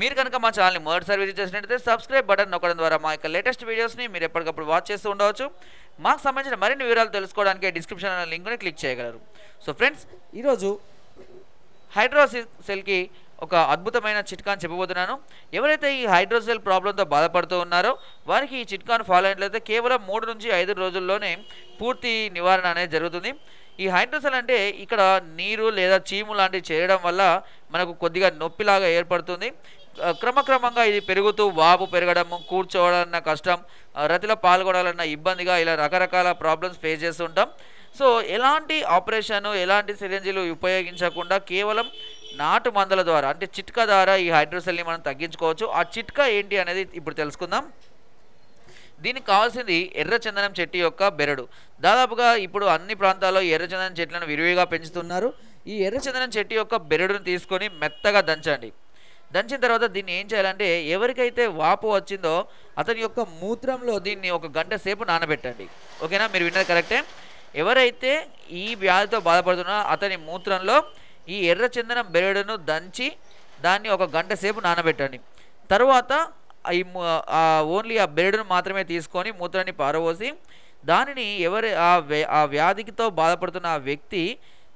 మీరు కనుక మా ఛానల్ని మొదటిసారి విజిట్ చేసినట్లయితే సబ్స్క్రైబ్ బటన్ నొక్కడం ద్వారా మా యొక్క లేటెస్ట్ వీడియోస్ని మీరు ఎప్పటికప్పుడు వాచ్ చేస్తూ ఉండవచ్చు. మాకు సంబంధించిన మరిన్ని వివరాలు తెలుసుకోవడానికి డిస్క్రిప్షన్ అనే లింక్ని క్లిక్ చేయగలరు. సో ఫ్రెండ్స్ ఈరోజు హైడ్రోసెల్కి ఒక అద్భుతమైన చిట్కాని చెప్పబోతున్నాను. ఎవరైతే ఈ హైడ్రోసెల్ ప్రాబ్లంతో బాధపడుతూ ఉన్నారో వారికి ఈ చిట్కాను ఫాలో అయినట్లయితే కేవలం మూడు నుంచి ఐదు రోజుల్లోనే పూర్తి నివారణ అనేది జరుగుతుంది. ఈ హైడ్రోసెల్ అంటే ఇక్కడ నీరు లేదా చీము లాంటివి చేయడం వల్ల మనకు కొద్దిగా నొప్పిలాగా ఏర్పడుతుంది. క్రమక్రమంగా ఇది పెరుగుతూ వాపు పెరగడము కూర్చోవాలన్న కష్టం రతిలో పాల్గొనాలన్న ఇబ్బందిగా ఇలా రకరకాల ప్రాబ్లమ్స్ ఫేస్ చేస్తుంటాం. సో ఎలాంటి ఆపరేషన్ ఎలాంటి సిరంజీలు ఉపయోగించకుండా కేవలం నాటు మందుల ద్వారా అంటే చిట్కా ద్వారా ఈ హైడ్రోసెల్ని మనం తగ్గించుకోవచ్చు. ఆ చిట్కా ఏంటి అనేది ఇప్పుడు తెలుసుకుందాం. దీనికి కావాల్సింది ఎర్రచందనం చెట్టు యొక్క బెరడు. దాదాపుగా ఇప్పుడు అన్ని ప్రాంతాల్లో ఎర్రచందనం చెట్లను విరివిగా పెంచుతున్నారు. ఈ ఎర్రచందనం చెట్టు యొక్క బెరడును తీసుకొని మెత్తగా దంచండి. దంచిన తర్వాత దీన్ని ఏం చేయాలంటే ఎవరికైతే వాపు వచ్చిందో అతని యొక్క మూత్రంలో దీన్ని ఒక గంట సేపు నానబెట్టండి. ఓకేనా? మీరు విన్నది కరెక్టే? ఎవరైతే ఈ వ్యాధితో బాధపడుతున్నారో అతని మూత్రంలో ఈ ఎర్రచందనం బెరడును దంచి దాన్ని ఒక గంట సేపు నానబెట్టండి. తర్వాత ఈ ఆ ఓన్లీ ఆ బెరడును మాత్రమే తీసుకొని మూత్రాన్ని పారబోసి దానిని ఎవరి ఆ ఆ వ్యాధికితో బాధపడుతున్న ఆ వ్యక్తి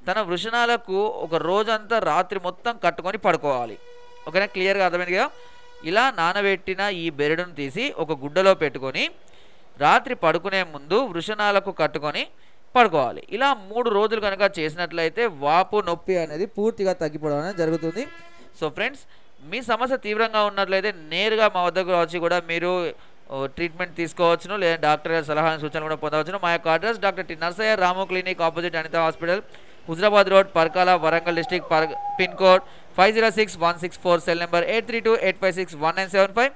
తన వృషణాలకు ఒక రోజంతా రాత్రి మొత్తం కట్టుకొని పడుకోవాలి. ఓకేనా? క్లియర్గా అర్థమైంది కదా? ఇలా నానబెట్టిన ఈ బెరడును తీసి ఒక గుడ్డలో పెట్టుకొని రాత్రి పడుకునే ముందు వృషణాలకు కట్టుకొని పడుకోవాలి. ఇలా మూడు రోజులు కనుక చేసినట్లయితే వాపు నొప్పి అనేది పూర్తిగా తగ్గిపోవడం అనేది జరుగుతుంది. సో ఫ్రెండ్స్ మీ సమస్య తీవ్రంగా ఉన్నట్లయితే నేరుగా మా వద్దకు వచ్చి కూడా మీరు ట్రీట్మెంట్ తీసుకోవచ్చును లేదా డాక్టర్ సలహా సూచనలు కూడా పొందవచ్చును. మా యొక్క address doctor T. Narsaiah Ramu clinic opposite Anitha hospital Huzurabad road Parkal Warangal district per pin code five zero six one six four cell number eight three two eight five six one nine seven five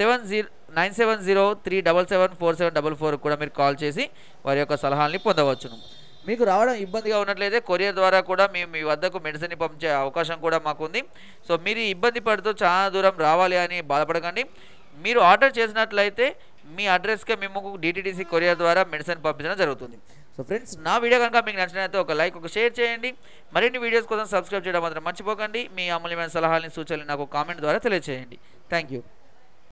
seven zero nine seven zero three double seven four seven double four కూడా మీరు call చేసి వారి యొక్క సలహాల్ని పొందవచ్చును. మీకు రావడం ఇబ్బందిగా ఉన్నట్లయితే కొరియర్ ద్వారా కూడా మేము మీ వద్దకు మెడిసిన్ పంపించే అవకాశం కూడా మాకుంది. సో మీరు ఇబ్బంది పడుతూ చాలా దూరం రావాలి అని బాధపడకండి. మీరు ఆర్డర్ చేసినట్లయితే మీ అడ్రస్కే మేము డిటీడీసీ కొరియర్ ద్వారా మెడిసిన్ పంపించడం జరుగుతుంది. సో ఫ్రెండ్స్ నా వీడియో కనుక మీకు నచ్చినట్లయితే ఒక లైక్ ఒక షేర్ చేయండి. మరిన్ని వీడియోస్ కోసం సబ్స్క్రైబ్ చేయడం మాత్రం మర్చిపోకండి. మీ అమూల్యమైన సలహాలని సూచనలు నాకు కామెంట్ ద్వారా తెలియజేయండి థ్యాంక్ యూ.